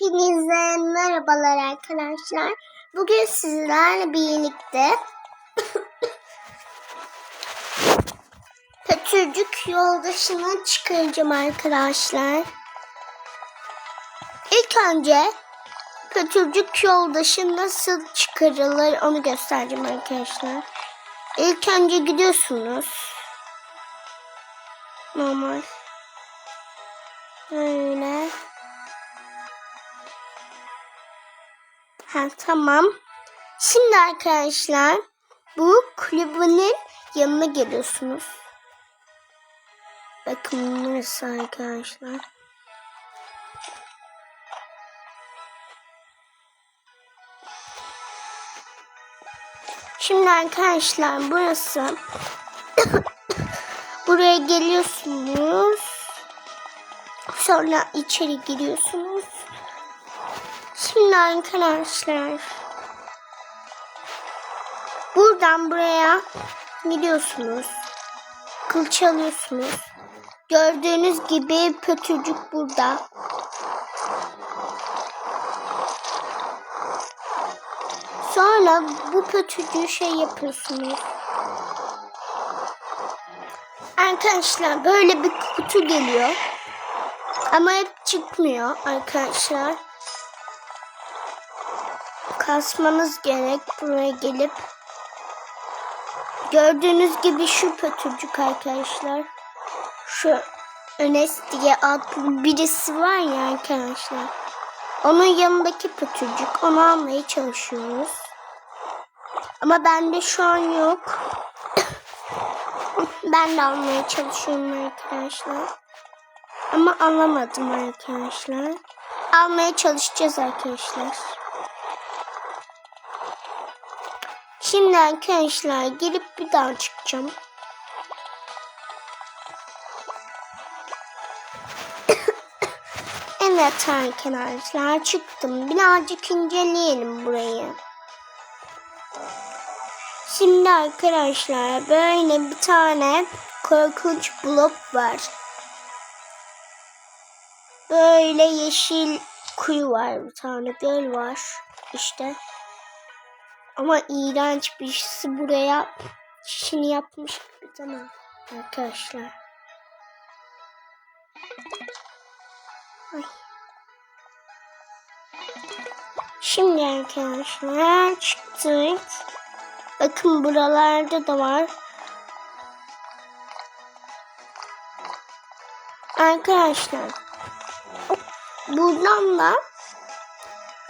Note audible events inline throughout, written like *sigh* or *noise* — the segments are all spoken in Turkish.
Hepinize merhabalar arkadaşlar. Bugün sizlerle birlikte *coughs* Kötücük yoldaşını çıkaracağım arkadaşlar. İlk önce Kötücük yoldaşı nasıl çıkarılır onu göstereceğim arkadaşlar. İlk önce gidiyorsunuz. Normal. Böyle. Ha tamam. Şimdi arkadaşlar bu kulübünün yanına geliyorsunuz. Bakın burası arkadaşlar. Şimdi arkadaşlar burası *coughs* buraya geliyorsunuz. Sonra içeri giriyorsunuz. Şimdi arkadaşlar buradan buraya gidiyorsunuz. Kılıç alıyorsunuz. Gördüğünüz gibi pötürcük burada. Sonra bu pötürcüğü şey yapıyorsunuz. Arkadaşlar böyle bir kutu geliyor. Ama hep çıkmıyor arkadaşlar. Kasmanız gerek buraya gelip. Gördüğünüz gibi şu pötürcük arkadaşlar. Şu Önes diye adlı birisi var ya arkadaşlar. Onun yanındaki pötürcük. Onu almaya çalışıyoruz. Ama bende şu an yok. *coughs* ben de almaya çalışıyorum arkadaşlar. Ama alamadım arkadaşlar. Almaya çalışacağız arkadaşlar. Şimdi arkadaşlar girip bir daha çıkacağım. *coughs* evet arkadaşlar çıktım. Birazcık inceleyelim burayı. Şimdi arkadaşlar böyle bir tane korkunç blok var. Böyle yeşil kuyu var bir tane göl var işte. Ama iğrenç birisi buraya şişini yapmış bir tane arkadaşlar. Ay. Şimdi arkadaşlar çıktık. Bakın buralarda da var. Arkadaşlar buradan da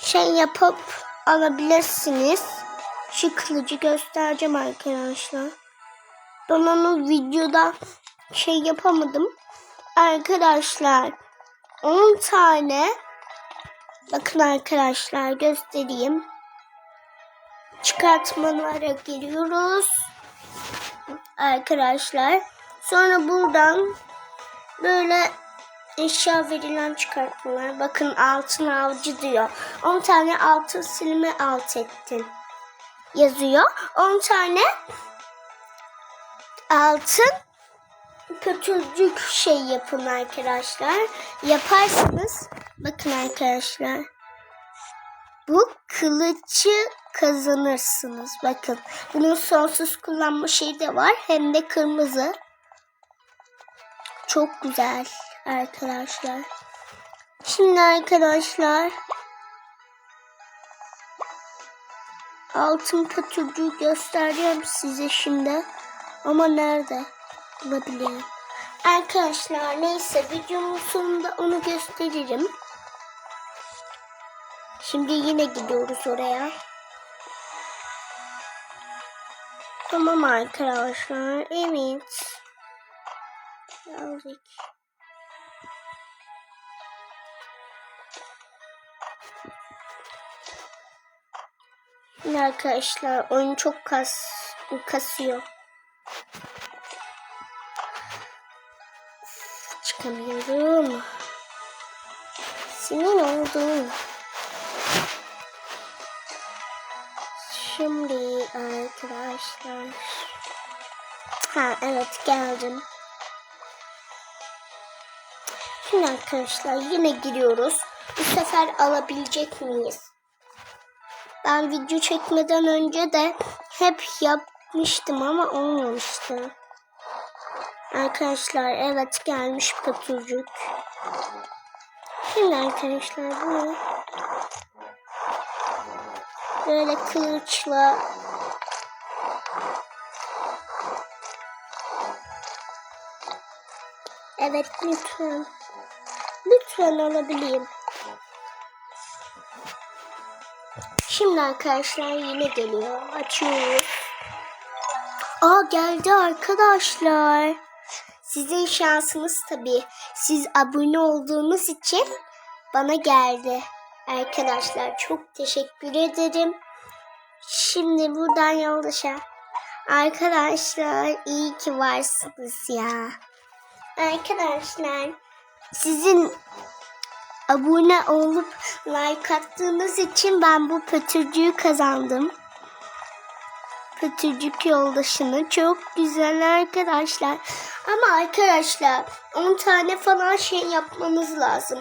şey yapıp alabilirsiniz. Şu kılıcı göstereceğim arkadaşlar. Ben onu videoda şey yapamadım. Arkadaşlar 10 tane bakın arkadaşlar göstereyim. Çıkartmalara giriyoruz. Arkadaşlar. Sonra buradan böyle eşya verilen çıkartmalar. Bakın altın avcı diyor. 10 tane altın silme alt ettin. Yazıyor. 10 tane altın kötücük şey yapın arkadaşlar. Yaparsınız. Bakın arkadaşlar. Bu kılıcı kazanırsınız. Bakın bunun sonsuz kullanma şeyi de var. Hem de kırmızı. Çok güzel arkadaşlar. Şimdi arkadaşlar altın kötücüğü göstereceğim size şimdi. Ama nerede? Bulabilirim. Arkadaşlar neyse videomun sonunda onu gösteririm. Şimdi yine gidiyoruz oraya. Tamam arkadaşlar. Evet. Geldik. Şimdi arkadaşlar oyun çok kas kasıyor. Çıkamıyorum. Sinir oldum. Şimdi arkadaşlar. Ha evet geldim. Şimdi arkadaşlar yine giriyoruz. bu sefer alabilecek miyiz? Ben video çekmeden önce de hep yapmıştım ama olmamıştı. Arkadaşlar evet gelmiş pötürcük. Şimdi arkadaşlar bunu böyle kılıçla Evet lütfen. Lütfen alabileyim. Şimdi arkadaşlar yine geliyor. Açıyoruz. Aa geldi arkadaşlar. Sizin şansınız tabii. Siz abone olduğunuz için bana geldi. Arkadaşlar çok teşekkür ederim. Şimdi buradan yoldaşa. Arkadaşlar iyi ki varsınız ya. Arkadaşlar sizin abone olup like attığınız için ben bu pötürcüğü kazandım. Pötürcük yoldaşını çok güzel arkadaşlar. Ama arkadaşlar 10 tane falan şey yapmanız lazım.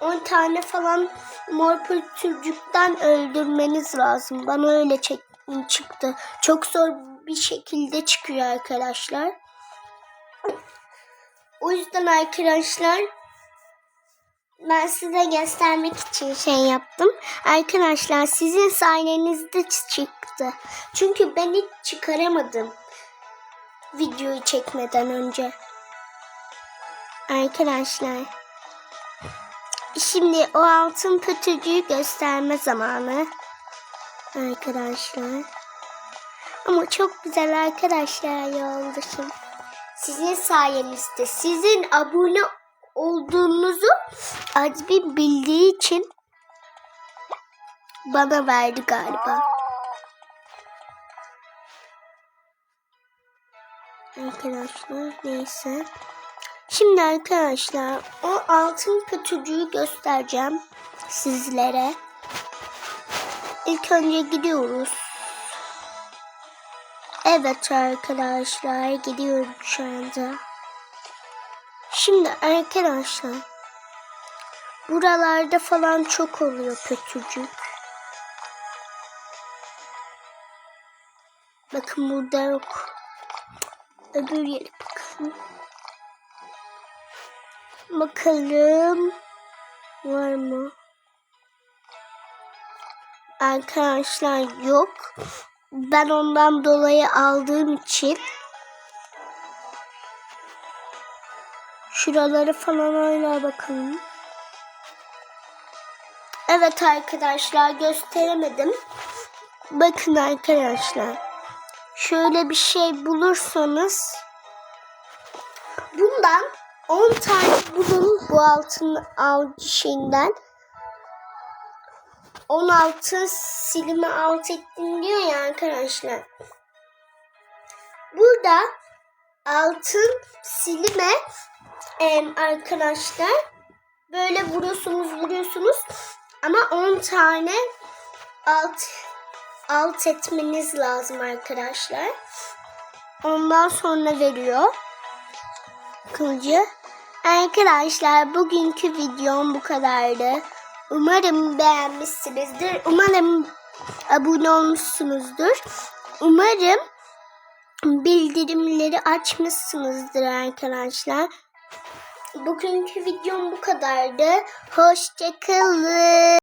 10 tane falan mor pötürcükten öldürmeniz lazım. Bana öyle çıktı. Çok zor bir şekilde çıkıyor arkadaşlar. O yüzden arkadaşlar ben size göstermek için şey yaptım. Arkadaşlar sizin sayenizde çıktı. Çünkü ben hiç çıkaramadım. Videoyu çekmeden önce. Arkadaşlar. Şimdi o altın pötürcüğü gösterme zamanı. Arkadaşlar. Ama çok güzel arkadaşlar yoldashım. Sizin sayenizde sizin abone olduğunuzu Azmi bildiği için bana verdi galiba. Arkadaşlar neyse. Şimdi arkadaşlar o altın kötücüğü göstereceğim sizlere. İlk önce gidiyoruz. Evet arkadaşlar gidiyorum şu anda. Şimdi arkadaşlar buralarda falan çok oluyor kötücük. Bakın burada yok. Öbür yere bakalım. Bakalım var mı? Arkadaşlar yok. Ben ondan dolayı aldığım için şuraları falan hala bakalım. Evet arkadaşlar gösteremedim. Bakın arkadaşlar. Şöyle bir şey bulursanız bundan 10 tane bulun bu altın avcı şeyinden. 16 silimi alt ettim diyor ya arkadaşlar. Burada altın silime arkadaşlar böyle vuruyorsunuz vuruyorsunuz ama 10 tane alt alt etmeniz lazım arkadaşlar. Ondan sonra veriyor kılıcı. Arkadaşlar bugünkü videom bu kadardı. Umarım beğenmişsinizdir. Umarım abone olmuşsunuzdur. Umarım bildirimleri açmışsınızdır arkadaşlar. Bugünkü videom bu kadardı. Hoşçakalın.